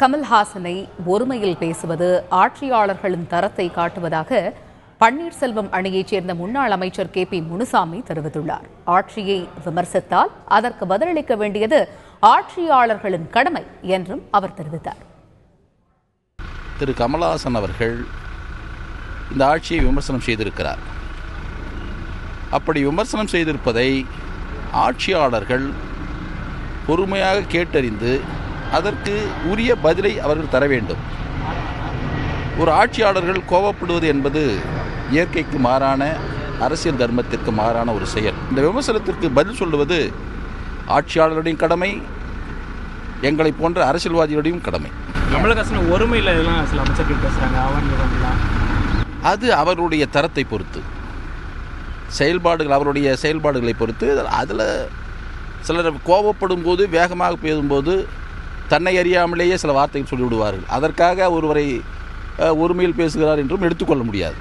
கமல்ஹாசனை ஒருமையில் பேசுவது ஆட்சியாளர்களின் தரத்தை காட்டுவதாக பன்னீர்செல்வம் அணியைச் சேர்ந்த முன்னாள் அமைச்சர் கே பி முனுசாமி தெரிவித்துள்ளார். ஆட்சியை விமர்சித்தால் அதற்கு பதிலளிக்க வேண்டியது ஆட்சியாளர்களின் கடமை என்றும் அவர் தெரிவித்தார். திரு கமலஹாசன் அவர்கள் இந்த ஆட்சியை விமர்சனம் செய்திருக்கிறார். அப்படி விமர்சனம் செய்திருப்பதை ஆட்சியாளர்கள் பொறுமையாக கேட்டறிந்து அதற்கு உரிய பதிலை அவர்கள் தர வேண்டும். ஒரு ஆட்சியாளர்கள் கோபப்படுவது என்பது இயற்கைக்கு மாறான அரசியல் தர்மத்திற்கு மாறான ஒரு செயல். இந்த விமர்சனத்திற்கு பதில் சொல்லுவது ஆட்சியாளருடைய கடமை எங்களை போன்ற அரசியல்வாதிகளுடையும் கடமை. கமலஹாசன் ஒருமையில் இதெல்லாம் சில அமைச்சர்கள் பேசுகிறாங்க அவன் அது அவருடைய தரத்தை பொறுத்து. செயல்பாடுகள் அவருடைய செயல்பாடுகளை பொறுத்து அதில் சிலர் கோபப்படும் போது வேகமாக பேசும்போது தன்னை அறியாமலேயே சில வார்த்தைகள் சொல்லிவிடுவார்கள். அதற்காக ஒருவரை ஒருமையில் பேசுகிறார் என்றும் எடுத்துக்கொள்ள முடியாது.